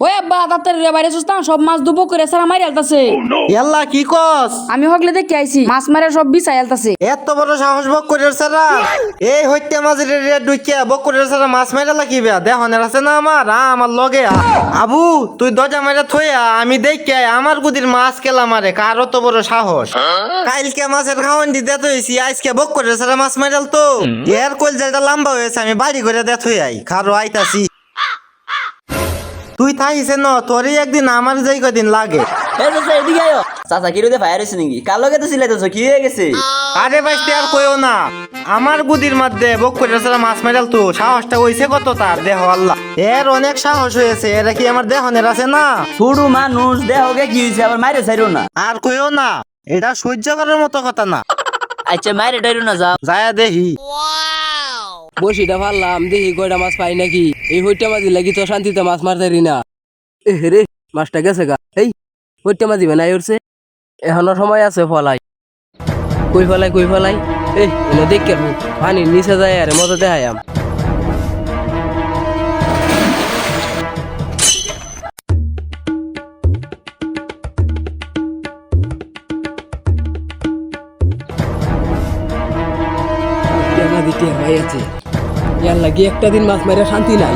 ওই আব্বা তাড়াতাড়ি রে বাইরে সুস্তান সব মাছ দুবো করে সারা মারি আলতাছে। ইয়াল্লা কি কস? আমি হগলে দেখে আইছি মাছ মারে সব বিছাই আলতাছে। এত বড় সাহস বক করে সারা এই হইতে মাঝে রে ডুইকে বক করে সারা মাছ মাইরা লাগিবে। দেহনের আছে না আমার? আমার লগে আবু তুই দরজা মাইরা থইয়া আমি দেখে আমার গুদির মাছ কেলা মারে কার অত বড় সাহস? কালকে মাছের খাওয়ান দি দেত হইছি আজকে বক করে সারা মাছ মাইরাল তো এর কইল যেটা লম্বা হয়েছে আমি বাড়ি করে দেত হই আই খারো আইতাছি। তুই থাইছে ন তোরই একদিন আমার যাই কদিন লাগে। এই চাচা এদিকে আয়ো। চাচা কি রোদে ফায়ার হয়েছে নাকি? কার লগে তো সিলাইতেছো কি হয়ে গেছে? আরে বাইস্তে আর কইও না। আমার গুদির মধ্যে বক করে সারা মাছ মেরাল তো সাহসটা হইছে কত তার দেহ আল্লাহ। এর অনেক সাহস হয়েছে এরা কি আমার দেহনের আছে না? ছোড়ু মানুষ দেহকে কি হয়েছে আবার মাইরে ছাইরো না। আর কইও না এটা সহ্য করার মতো কথা না। আচ্ছা মাইরে টাইরো না যাও। যায়া দেহি। বসিটা পারলাম দেখি কয়টা মাছ পাই নাকি? এই হইটা মাঝি লাগি তো শান্তিতে মাছ মারতে না রে, মাছটা গেছে গা। এই হইটা মাঝি বেনাই উঠছে। এখনও সময় আছে ফলাই। কই ফলাই কই ফলাই? এই এনে দেখ নিচে যায় আরে মতো দেখাই আম। ভাই আছে। ইয়ার লাগি একটা দিন মাছ মারে শান্তি নাই।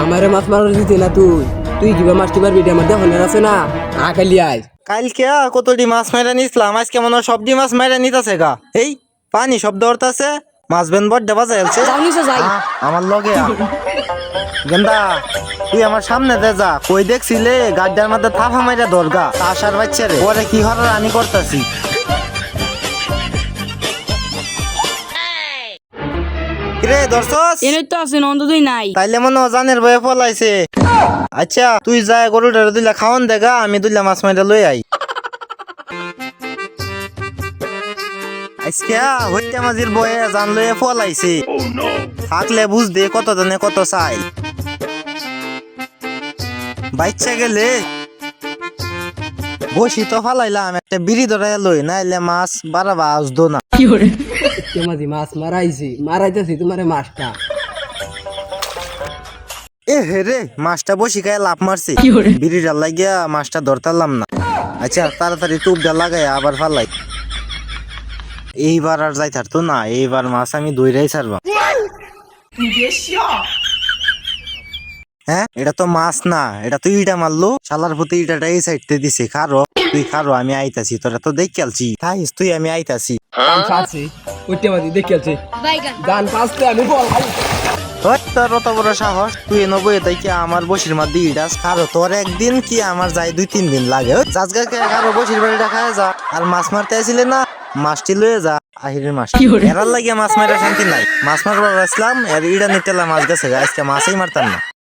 আমারে মাছ মারার দিতে না তুই। তুই কিবা মাছটি মারবি এটা আমার দেখো আছে না? আকালি আয়। কালকে কতটি মাছ মাইরা নিছিলাম আজকে মনে হয় সবজি মাছ মাইরা নিতেছে গা। এই পানি শব্দ হরতাছে মাছ বেন বড় দেবা যাইছে আমার লগে। গেন্দা তুই আমার সামনে দে যা। কই দেখছিলে গাড্ডার মধ্যে থাফা মাইরা দরগা আসার বাচ্চা রে। ওরে কি হরার আমি করতাছি? রে দর্শস এনে তো আছে নন্দ নাই। তাইলে মনে জানের বয়ে ফলাইছে আচ্ছা তুই যায় গরুটার দুইলা খাওয়ান দেগা আমি দুইলা মাছ মাইরা লই আই। আজকে হইতে মাঝির বয়ে জান লয়ে থাকলে বুঝ দে কত জানে কত চাই। বাচ্চা গেলে বসি তো ফালাইলাম একটা বিড়ি ধরাই লই নাইলে মাছ বাড়াবা আসতো না। কি করে মাঝি মাছ মারাইছি মারাইতেছি তোমারে মাছটা। এ হে রে মাছটা বসি গায়ে লাভ মারছে। বিড়িটা লাগিয়া মাছটা ধরতারলাম না। আচ্ছা তাড়াতাড়ি টুপটা লাগাই আবার ফালাই। এইবার আর যাই থাকতো না এইবার মাছ আমি দইরাই ছাড়বা। হ্যাঁ? এটা তো মাছ না এটা তো ইটা মারলো? শালার প্রতি ইটাটা এই সাইডতে দিছে খারো। তুই খারো আমি আইতাছি তোরা তো দেখ খেলছি থাইস তুই আমি আইতাছি। পাচ্ছি ওইটা মাঝি দেখে আছে গান পাঁচতে আমি বল। তোর অত বড় সাহস তুই নবই তাই কি আমার বসির মধ্যে ইডাস। কারও তোর একদিন কি আমার যাই দুই তিন দিন লাগে। ওই জাজগাকে কারও বসির বাড়িটা খায় যা। আর মাছ মারতে আসিলে না? মাছটি লয়ে যা আহিরের মাছ। এরার লাগিয়ে মাছ মারা শান্তি নাই। মাছ মারবার আসলাম এর ইডা নিতে মাছ গেছে আজকে মাছই মারতাম না।